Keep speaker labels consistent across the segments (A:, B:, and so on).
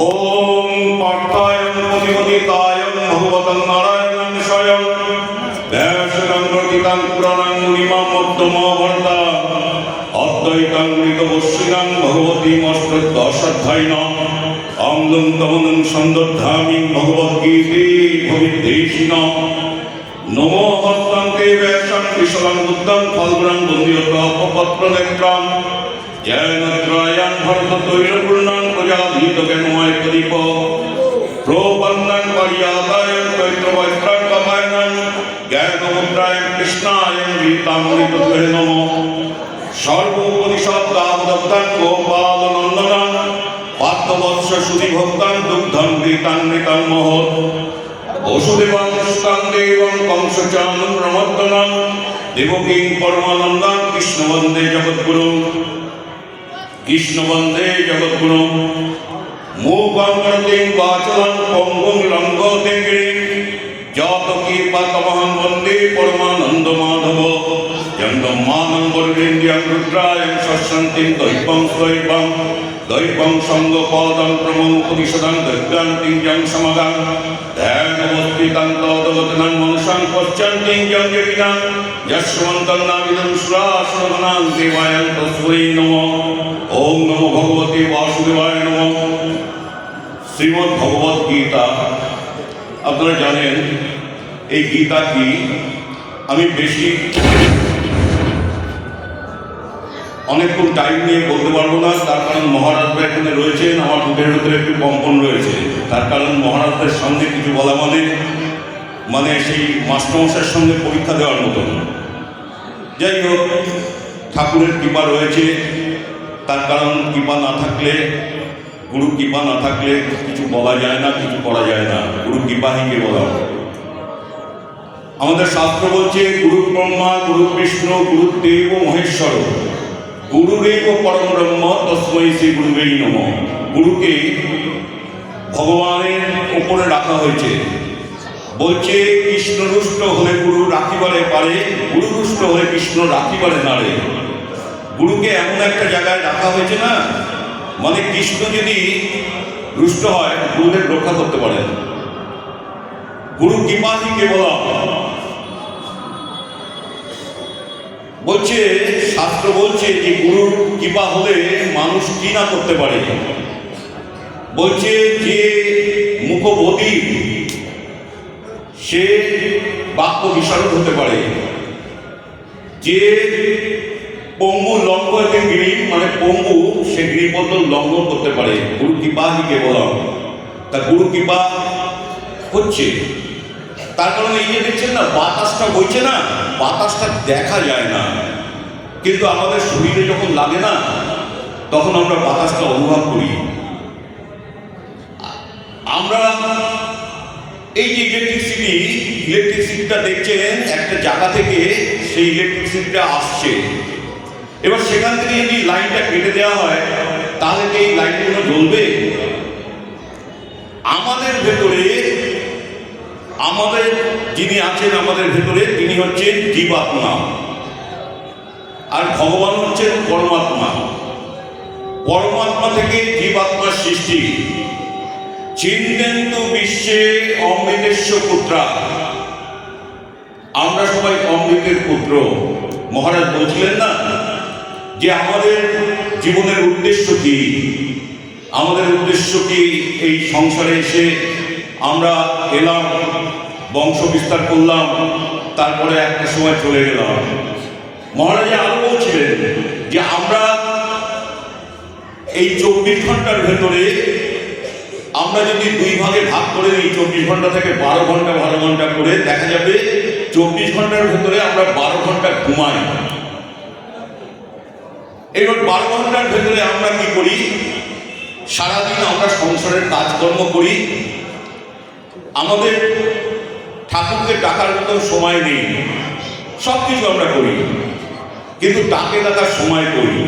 A: ওম পার্থায়ং পতিপতিতায়ং ভগবতং নারায়ণং স্বয়ং। ব্যাসগং রচিতাং পুরাণং মুনিমাম মধ্যম বর্তা। অদ্বৈতাং মৃতবস্যিনাং ভগবতীম অষ্টাধ্যায়িনাং অঙ্গং তমনং সন্দর্ধামি ভগবদ্গীতে ভবিদ্দেশিনাং নমো হস্তান্তে ব্যাসং কৃষকং বুদ্ধং ভরত প্রজাধীত জ্ঞানময় প্রদীপ প্রপন্নাং পর্যাদায়ং চৈত্রবৈত্রাং কপায়নাং জ্ঞানমুদ্রায়ং কৃষ্ণায়ং গীতামৃত নমঃ সর্বোপনিষদ দামদত্তাং গোপাল নন্দনাং পার্থবৎস সুধি ভক্তাং দুগ্ধং গীতান্বিতাং মহৎ বসুদেবাং সুতাং দেবং কংসচানং রমদ্দনাং দেবকীং পরমানন্দাং কৃষ্ণ বন্দে জগদ্গুরু কৃষ্ণ বন্দে জগদ্গুরু মূকং করতিং বাচলং পঙ্গুং লঙ্ঘতে গিরিং। যত কীর্পাতমহং বন্দে পরমানন্দ মাধব। জঙ্গম মানং বর্গেন্দ্রিয়ং রুদ্রায়ং শস্যন্তিং দৈবং স্বৈবং দৈবং সঙ্গ সঙ্গপদং প্রমোপনিষদং দৈব্যান্তিং জং সমগাং ধ্যানবস্তিতং তদগতনং মনুষাং পশ্চন্তিং জং জগিনাং যশ্বন্তং নাবিদং শ্রাসনগনাং দেবায়ং তস্मै নমঃ। ওম নমো ভগবতে বাসুদেবায় নমঃ। শ্রীমদ্ ভগবত গীতা আপনারা জানেন, এই গীতা কি আমি বেশি অনেকক্ষণ টাইম নিয়ে বলতে পারব না, তার কারণ মহারাজরা এখানে রয়েছেন, আমার বুকের ভিতরে একটু কম্পন রয়েছে। তার কারণ মহারাজদের সঙ্গে কিছু বলা মানে মানে সেই মাস্টারমশাইয়ের সঙ্গে পরীক্ষা দেওয়ার মতন। যাই হোক, ঠাকুরের কৃপা রয়েছে, তার কারণ কৃপা না থাকলে, গুরু কৃপা না থাকলে কিছু বলা যায় না, কিছু করা যায় না। গুরু কৃপা হিকে বলা। আমাদের শাস্ত্র বলছে, গুরু ব্রহ্মা, গুরু বিষ্ণু গুরুদেব মহেশ্বর। গুরুরেব পরম ব্রহ্ম তস্মৈ শ্রী গুরুবেই নম। গুরুকে ভগবানের উপরে রাখা হয়েছে। বলছে কৃষ্ণ রুষ্ট হলে গুরু রাখিবারে পারে গুরু রুষ্ট হলে কৃষ্ণ রাখিবারে নাড়ে গুরুকে এমন একটা জায়গায় রাখা হয়েছে না মানে কৃষ্ণ যদি রুষ্ট হয় গুরুদের রক্ষা করতে পারেন গুরু কৃপাহিকে বলা বলছে শাস্ত্র বলছে যে গুরুর কৃপা হলে মানুষ কি না করতে পারে। বলছে যে মুখবধি, সে বাক্য বিশারদ হতে পারে। যে পঙ্গু লঙ্ঘ এতে গিরি মানে পঙ্গু, সে গিরিপত্র লঙ্ঘন করতে পারে। গুরু কৃপা হিকে বলা তা গুরু কৃপা হচ্ছে। তার কারণে এই যে দেখছেন না, বাতাসটা বইছে না, বাতাসটা দেখা যায় না। কিন্তু আমাদের শরীরে যখন লাগে না, তখন আমরা বাতাসটা অনুভব করি। আমরা এই যে ইলেকট্রিসিটি ইলেকট্রিসিটিটা দেখছেন, একটা জায়গা থেকে সেই ইলেকট্রিসিটিটা আসছে। এবার সেখান থেকে যদি লাইনটা কেটে দেওয়া হয়, তাহলে কি এই লাইনগুলো জ্বলবে? আমাদের ভেতরে, আমাদের যিনি আছেন আমাদের ভেতরে, তিনি হচ্ছেন জীবাত্মা। আর ভগবান হচ্ছেন পরমাত্মা। পরমাত্মা থেকে জীবাত্মার সৃষ্টি। চিন্তেন্তু বিশ্বে অমৃতেশ্ব পুত্রা। আমরা সবাই অমৃতের পুত্র। মহারাজ বলছিলেন না যে আমাদের জীবনের উদ্দেশ্য কি? আমাদের উদ্দেশ্য কি এই সংসারে এসে আমরা এলাম, বংশ বিস্তার করলাম, তারপরে একটা সময় চলে গেলাম। মহারাজা আরও বলছিলেন যে আমরা এই চব্বিশ ঘণ্টার ভেতরে আমরা যদি দুই ভাগে ভাগ করে দিই চব্বিশ ঘণ্টা থেকে বারো ঘণ্টা বারো ঘণ্টা করে দেখা যাবে চব্বিশ ঘণ্টার ভেতরে আমরা বারো ঘণ্টা ঘুমাই। এবার বারো ঘণ্টার ভেতরে আমরা কি করি? সারাদিন আমরা সংসারের কাজকর্ম করি। আমাদের ঠাকুরকে ডাকার মতো সময় নেই। সব কিছু আমরা করি। কিন্তু তাকে ডাকার সময় করি।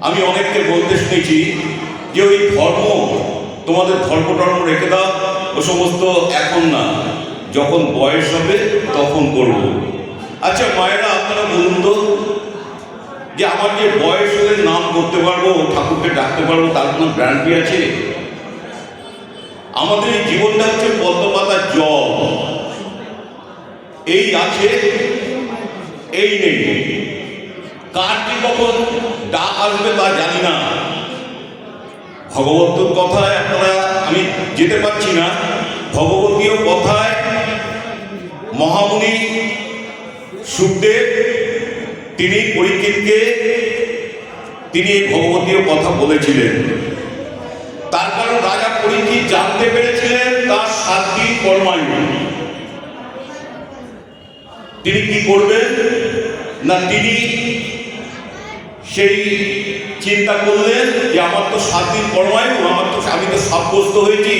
A: আমি অনেককে বলতে শুনেছি যে ওই ধর্ম, তোমাদের ধর্ম টর্ম রেখে দাও, ও সমস্ত এখন না, যখন বয়স হবে তখন করব। আচ্ছা মায়েরা, আপনারা বলুন তো, যে আমার যে বয়স হলে নাম করতে পারব, ঠাকুরকে ডাকতে পারব, তার কোনো গ্যারান্টি আছে? আমাদের এই জীবনটা হচ্ছে পদ্মপাতার জল। এই আছে, এই নেই। কার কি কখন ডাক আসবে তা জানি না। ভগবতর কথায় আপনারা, আমি যেতে পারছি না। ভগবতীয় কথায় মহামুনি সুখদেব, তিনি পরীক্ষিতকে, তিনি ভগবতীয় কথা বলেছিলেন। তার কারণ রাজা পরীক্ষিত জানতে পেরেছিলেন তার সাত দিন কর্মায়ু। তিনি কি করবেন? না তিনি সেই চিন্তা করলেন যে আমার তো সাত দিন কর্মায়ু আমার তো আমি তো সাব্যস্ত হয়েছি।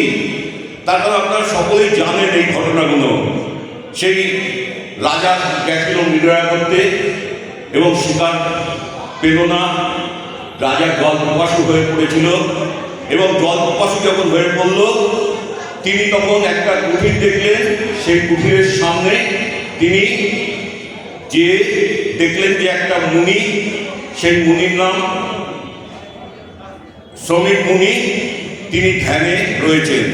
A: তার কারণ আপনারা সকলেই জানেন এই ঘটনাগুলো। সেই রাজা গেছিল নির্ণয় করতে এবং শিকার পেল না রাজা জল প্রকাশু হয়ে পড়েছিল এবং জল প্রকাশু যখন হয়ে পড়ল, তিনি তখন একটা কুঠির দেখলেন। সেই কুঠিরের সামনে তিনি যে দেখলেন যে একটা মুনি সেই মুনির নাম শ্রমিক মুনি, তিনি ধ্যানে রয়েছেন।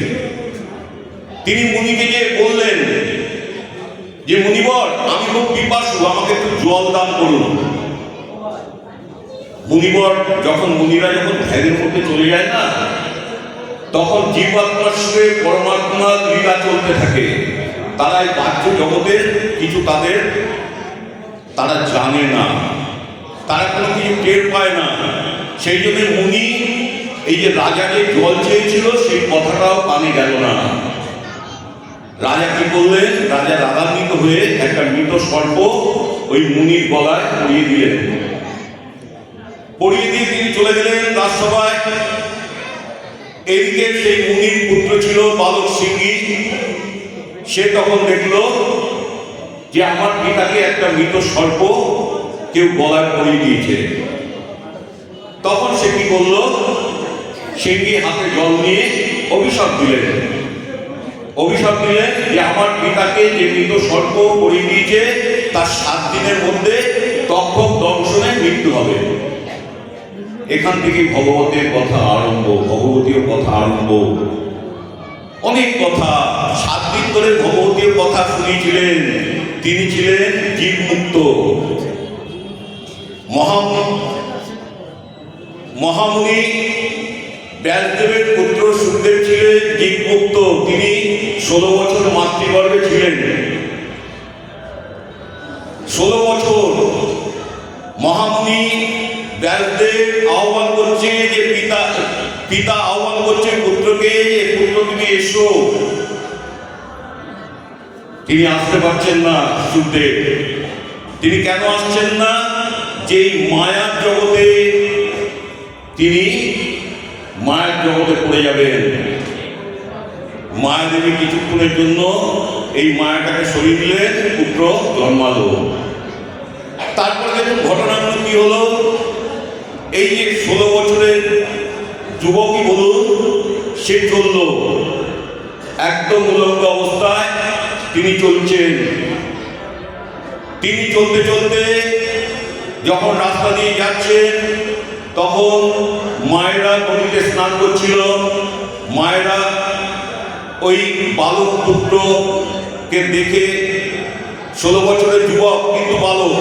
A: তিনি মুনিকে গিয়ে বললেন যে, মুনিবর, আমি খুব পিপাসু, আমাকে একটু জল দান করুন। মুনিবর যখন, মুনিরা যখন ধ্যানের মধ্যে চলে যায় না, তখন জীবাত্মার সঙ্গে পরমাত্মার লীলা চলতে থাকে। তারা এই বাহ্য জগতের কিছু তাদের, তারা জানে না। তারা কোনো কিছু টের পায় না। সেই জন্য মুনি এই যে রাজা যে জল চেয়েছিল, সেই কথাটাও কানে গেল না। রাজা কি করলেন রাজা রাগান্বিত হয়ে একটা মৃত সর্প ওই মুনির গলায় পরিয়ে দিলেন। পরিয়ে দিয়ে তিনি চলে গেলেন রাজসভায়। এদিকে সেই মুনির পুত্র ছিল বালক সিংহী। সে তখন দেখল যে আমার পিতাকে একটা মৃত সর্প কেউ গলায় পরিয়ে দিয়েছে। তখন সে কি করল? সিংহী হাতে জল নিয়ে অভিশাপ দিলেন। অভিশাপ দিলেন যে আমার পিতাকে যে মৃত সর্প পরিয়ে দিয়েছে, তার সাত দিনের মধ্যে তক্ষক দংশনে মৃত্যু হবে। এখান থেকে ভগবতের কথা আরম্ভ, ভগবতীয় কথা আরম্ভ। অনেক কথা, সাত দিন ধরে ভগবতীয় কথা শুনিয়েছিলেন তিনি ছিলেন জীবমুক্ত। মহামুনি ব্যাসদেবের পুত্র সুখদেব ছিলেন জীবমুক্ত তিনি ষোলো বছর মাতৃগর্ভে ছিলেন। ষোলো বছর মহামুনি ব্যাসদেব আহ্বান করছে যে পিতা পিতা আহ্বান করছে পুত্রকে যে পুত্র তুমি এসো। তিনি আসতে পারছেন না সুখদেব। তিনি কেন আসছেন না? যে মায়ার জগতে তিনি মায়ের জগতে পড়ে যাবেন। মায়া দেবী কিছুক্ষণের জন্য এই মায়াটাকে সরিয়ে দিলেন, পুত্র জন্মালো। তারপরে দেখুন ঘটনাগুলো কি হলো। এই যে ষোলো বছরের যুবকই বলুন, সে চলল। একদম উলঙ্গ অবস্থায় তিনি চলছেন। তিনি চলতে চলতে যখন রাস্তা দিয়ে যাচ্ছেন, তখন মায়েরা নদীতে স্নান করছিল। মায়েরা ওই বালক পুত্রকে দেখে, ষোলো বছরের যুবক কিন্তু বালক,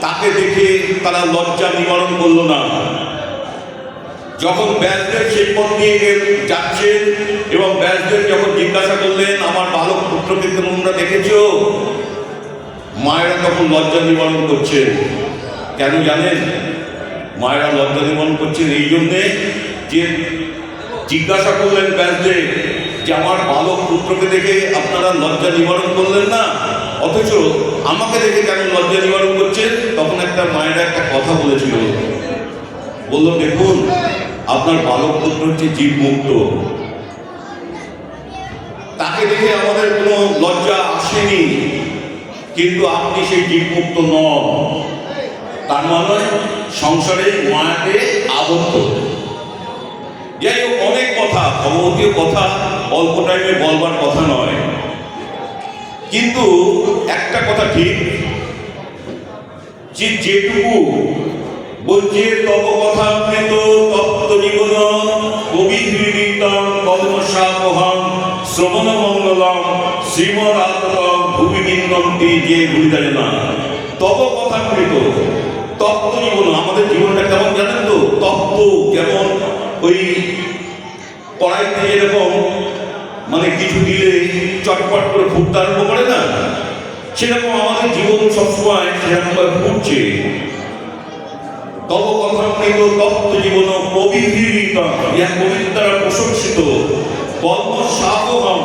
A: তাকে দেখে তারা লজ্জা নিবারণ করল না। যখন ব্যাসদেব সেই পথ গে- যাচ্ছেন এবং ব্যাসদেব যখন জিজ্ঞাসা করলেন, আমার বালক পুত্রকে তোমরা দেখেছ? মায়েরা তখন লজ্জা নিবারণ করছেন কেন জানেন? মায়েরা লজ্জা নিবারণ করছেন এই জন্যে যে জিজ্ঞাসা করলেন ব্যাসদেব যে আমার বালক পুত্রকে দেখে আপনারা লজ্জা নিবারণ করলেন না? অথচ আমাকে দেখে কেন লজ্জা নিবারণ করছেন? তখন একটা মায়েরা একটা কথা বলেছিল। বলল, দেখুন, আপনার বালক পুত্র হচ্ছে জীব মুক্ত তাকে দেখে আমাদের কোনো লজ্জা আসেনি। কিন্তু আপনি সেই জীবমুক্ত নন। তার মানে সংসারে মায়াতে আবদ্ধ। হোক, অনেক কথা ভগবতীয় কথা, অল্প টাইমে বলবার কথা নয়। কিন্তু একটা কথা ঠিক, যে যেটুকু বলছে তব কথা মৃত তপ্ত জীবন কবি হৃদিতম কলমসাপহম শ্রবণ মঙ্গলম শ্রীমদাতম ভূমি নিন্দন্তি যে ভুলিতা জানা তব কথা কৃত তত্ত্ব জীবন আমাদের জীবনটা কেমন জানেন তো? তত্ত্ব যেমন ওই কড়াইতে যেরকম মানে কিছু দিলে চটপট করে ফুটতে আরম্ভ করে না? সেরকম আমাদের জীবন সবসময় সেরকম ভাবে ফুটছে তব কথামৃত তত্ত্ব জীবন পবিত্রিত ইহা কবির দ্বারা প্রশংসিত। কর্মসাপহম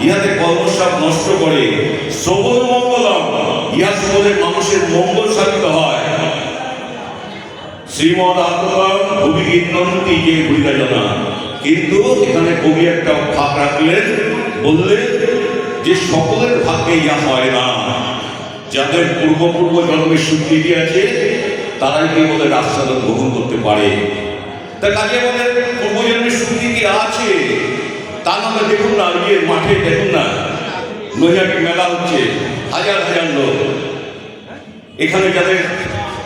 A: ইহাতে কর্মসাপ নষ্ট করে। শ্রবণ মঙ্গলম ইহা শ্রবণে মানুষের মঙ্গল সাধিত হয়। শ্রীমদ আত্মকাম কবি কীর্তনটি যে ভুলিতা জানা কিন্তু এখানে কবি একটা ভাগ রাখলেন, বললেন যে সকলের ভাগ্যে ইহা হয় না। যাদের পূর্বপূর্ব জন্মের স্বীকৃতি আছে, তারাই কেবল রাস্তাটা গ্রহণ করতে পারে? তা কাজে আমাদের পূর্বজন্মের স্বীকৃতি আছে। তা নাহলে দেখুন না ইয়ে মাঠে দেখুন না। নৈহাটি মেলা হচ্ছে, হাজার হাজার লোক। এখানে যাদের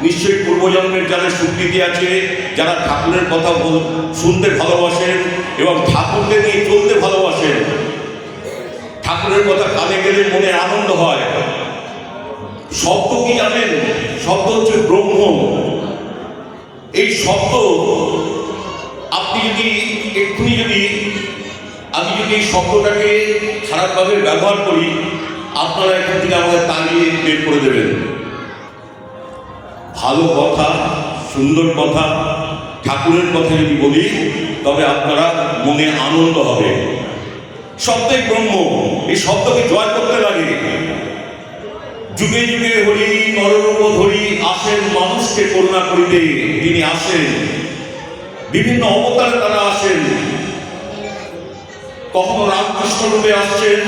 A: নিশ্চয়ই পূর্বজন্মের যাদের স্বীকৃতি আছে, যারা ঠাকুরের কথা শুনতে ভালোবাসেন এবং ঠাকুরকে নিয়ে চলতে ভালোবাসেন, ঠাকুরের কথা কানে গেলে মনে আনন্দ হয়। শব্দ কি জানেন? শব্দ হচ্ছে ব্রহ্ম। এই শব্দ আপনি যদি এক্ষুনি যদি আমি যদি এই শব্দটাকে খারাপভাবে ব্যবহার করি, আপনারা এখান থেকে আমাদের তাড়িয়ে বের করে দেবেন। ভালো কথা, সুন্দর কথা, ঠাকুরের কথা যদি বলি, তবে আপনারা মনে আনন্দ হবে। শব্দে ব্রহ্ম, এই শব্দকে জয় করতে লাগে। যুগে যুগে হরি, নররূপ ধরি, আসেন মানুষকে করুণা করিতে, তিনি আসেন। বিভিন্ন অবতারে তারা আসেন। কখনো রামকৃষ্ণ রূপে আসছেন,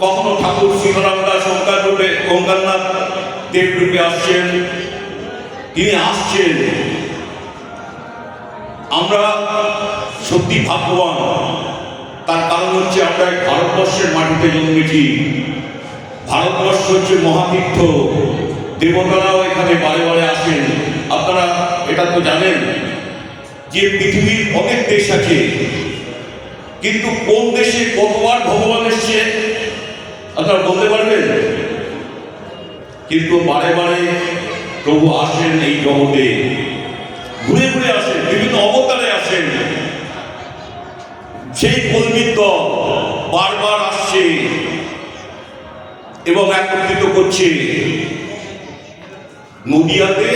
A: কখনো ঠাকুর সীতারাম দাস, ওঙ্কার রূপে, ওঙ্কারনাথ দেব রূপে আসছেন, তিনি আসছেন। আমরা সত্যি ভাগ্যবান। তার কারণ হচ্ছে আমরা ভারতবর্ষের মাটিতে জন্মেছি। ভারতবর্ষ হচ্ছে মহাতীর্থ। দেবতারাও এখানে বারে বারে আসেন। আপনারা এটা তো জানেন যে পৃথিবীর অনেক দেশ আছে। কিন্তু কোন দেশে কতবার ভগবান এসছে আপনারা বলতে পারবেন? কিন্তু বারে বারে প্রভু আসেন এই জগতে ঘুরে ঘুরে আসেন, বিভিন্ন অবতারে আসেন। সেই কলমিত বারবার আসছে এবং একত্রিত করছে। নদিয়াতে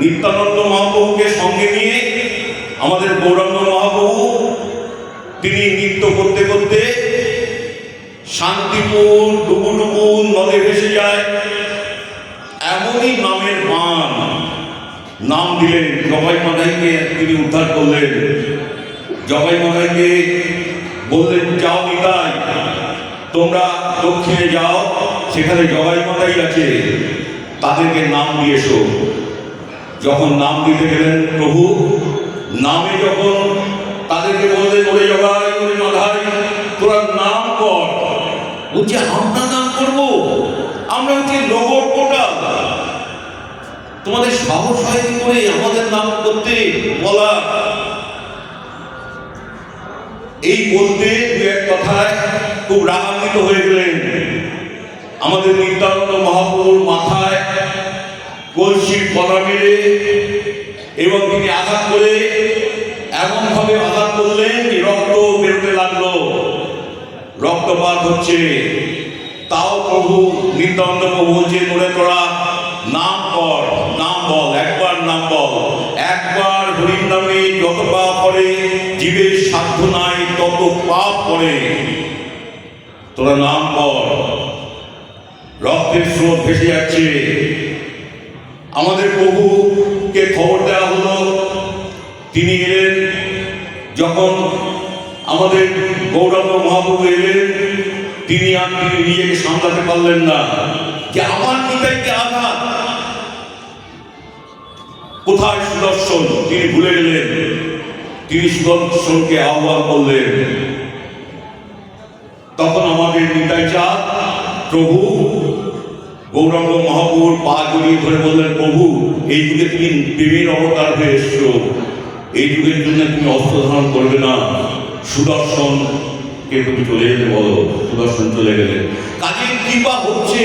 A: নিত্যানন্দ মহাপ্রভুকে সঙ্গে নিয়ে আমাদের গৌরাঙ্গ মহাপ্রভু, তিনি নৃত্য করতে করতে শান্তিপুর ডুবুডুবু নদে ভেসে যায়। এমনই নামের মান, নাম দিলেন জবাই মাদাইকে তিনি উদ্ধার করলেন। জবাই মাদাইকে বললেন, যাও নিতাই, তোমরা দক্ষিণে যাও, সেখানে জবাই মাদাই আছে, তাদেরকে নাম দিয়ে এসো। যখন নাম দিতে গেলেন প্রভু, নামে যখন তাদেরকে বললেন, ওরে জগাই ওরে মাধাই বলছে আমরা নাম করব, আমরা হচ্ছে নগর কোটা তোমাদের সাহস হয় করে আমাদের নাম করতে? বলা। এই বলতে দু এক কথায় খুব রাগান্বিত হয়ে গেলেন। আমাদের নিত্যানন্দ মহাপ্রভুর মাথায় কলসির কলা মেরে এবং তিনি আঘাত করে এমনভাবে আঘাত করলেন যে রক্ত বেরোতে লাগল। রক্তপাত হচ্ছে। তাও প্রভু নিত্যানন্দ প্রভু বলছে তোরে তোরা নাম কর নাম বল, একবার নাম বল। একবার হরির নামে যত পাপ করে, জীবের সাধ্য নাই, তত পাপ করে। তোরা নাম কর রক্তের স্রোত ভেসে যাচ্ছে। আমাদের প্রভুকে খবর দেওয়া হলো। তিনি এলেন যখন আমাদের গৌরাঙ্গ মহাপ্রভু এলেন, তিনি আর তিনি নিজেকে সামলাতে পারলেন না। যে আমার নিতাইকে আঘাত, কোথায় সুদর্শন? তিনি ভুলে গেলেন। তিনি সুদর্শনকে আহ্বান করলেন। তখন আমাদের নিতাই চাঁদ, প্রভু, গৌরাঙ্গ মহাপুর পা জড়িয়ে ধরে বললেন, প্রভু এই যুগে তুমি প্রেমের অবতার হয়ে এসছো। এই যুগের জন্য তুমি অস্ত্র ধারণ করবে না। সুদর্শন, কে তুমি চলে যেতে বলো? সুদর্শন চলে গেলে। কাজে কৃপা হচ্ছে,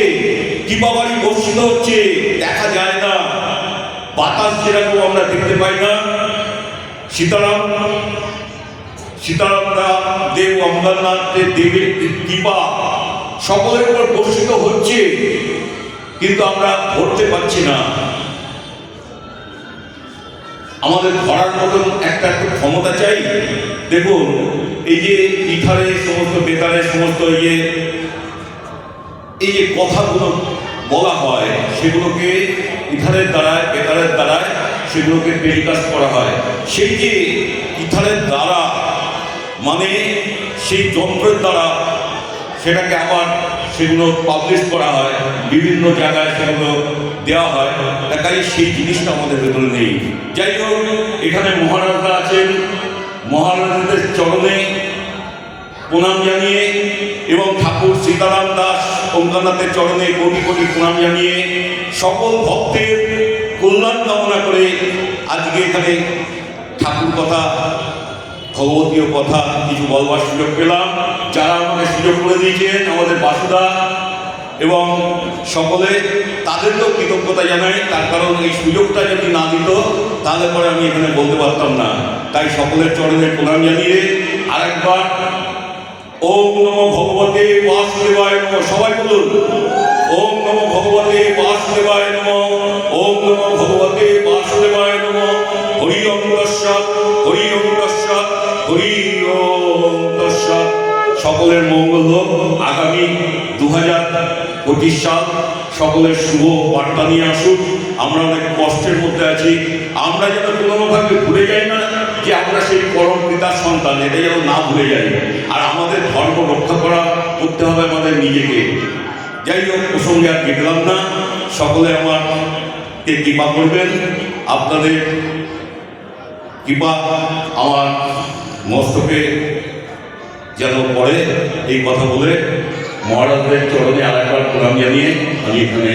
A: কৃপা বাড়ি বর্ষিত হচ্ছে, দেখা যায় না। বাতাস যেরকম আমরা দেখতে পাই না, সীতারাম সীতারামদা দেব অমরনাথের দেবের কৃপা সকলের উপর বর্ষিত হচ্ছে, কিন্তু আমরা ধরতে পারছি না। আমাদের ধরার মতন একটা একটু ক্ষমতা চাই। দেখুন, এই যে ইথারে সমস্ত বেতারের সমস্ত ইয়ে এই যে কথাগুলো বলা হয়, সেগুলোকে ইথারের দ্বারায়, বেতারের দ্বারায় সেগুলোকে টেলিকাস্ট করা হয়। সেই যে ইথারের দ্বারা মানে সেই যন্ত্রের দ্বারা সেটাকে আবার সেগুলো পাবলিশ করা হয়, বিভিন্ন জায়গায় সেগুলো দেওয়া হয়। তা কাজে সেই জিনিসটা আমাদের ভেতরে নেই। যাই হোক, এখানে মহারাজরা আছেন। মহারাজদের চরণে প্রণাম জানিয়ে এবং ঠাকুর সীতারাম দাস ওঙ্কানাথের চরণে কোটি কোটি প্রণাম জানিয়ে সকল ভক্তের কল্যাণ কামনা করে আজকে এখানে ঠাকুর কথা ভগবতীয় কথা কিছু বলবার সুযোগ পেলাম। যারা আমাকে সুযোগ করে দিয়েছেন, আমাদের বাসুদা এবং সকলে, তাদেরকেও কৃতজ্ঞতা জানাই। তার কারণ এই সুযোগটা যদি না দিত, তাহলে পরে আমি এখানে বলতে পারতাম না। তাই সকলের চরণে প্রণাম জানিয়ে আরেকবার, ওম নমো ভগবতে বাসুদেবায় নম। সবাই বলুন, ওম নমো ভগবতে বাসুদেবায় নম। ওম নমো ভগবতে বাসুদেবায় নম। হরি তস্যাৎ হরি সকলের মঙ্গল হোক। আগামী দু হাজার পঁচিশ সাল সকলের শুভ বার্তা নিয়ে আসুক। আমরা অনেক কষ্টের মধ্যে আছি। আমরা যেন কোনোভাবে ভুলে যাই না যে আমরা সেই পরম পিতার সন্তান, এটা যেন না ভুলে যাই। আর আমাদের ধর্ম রক্ষা করা করতে হবে আমাদের নিজেকে। যাই হোক, প্রসঙ্গে আর গেলাম না। সকলে আমার কে কৃপা করবেন। আপনাদের কৃপা আমার মস্তকে যেন পরে এই কথা বলে মহারাজদের চরণে আরেকবার প্রণাম জানিয়ে আমি এখানে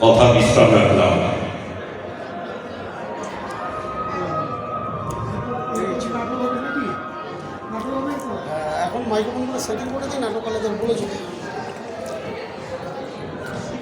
A: কথা বিশ্রাম রাখলাম
B: এখন মাইক্রোফোনগুলো সেটিং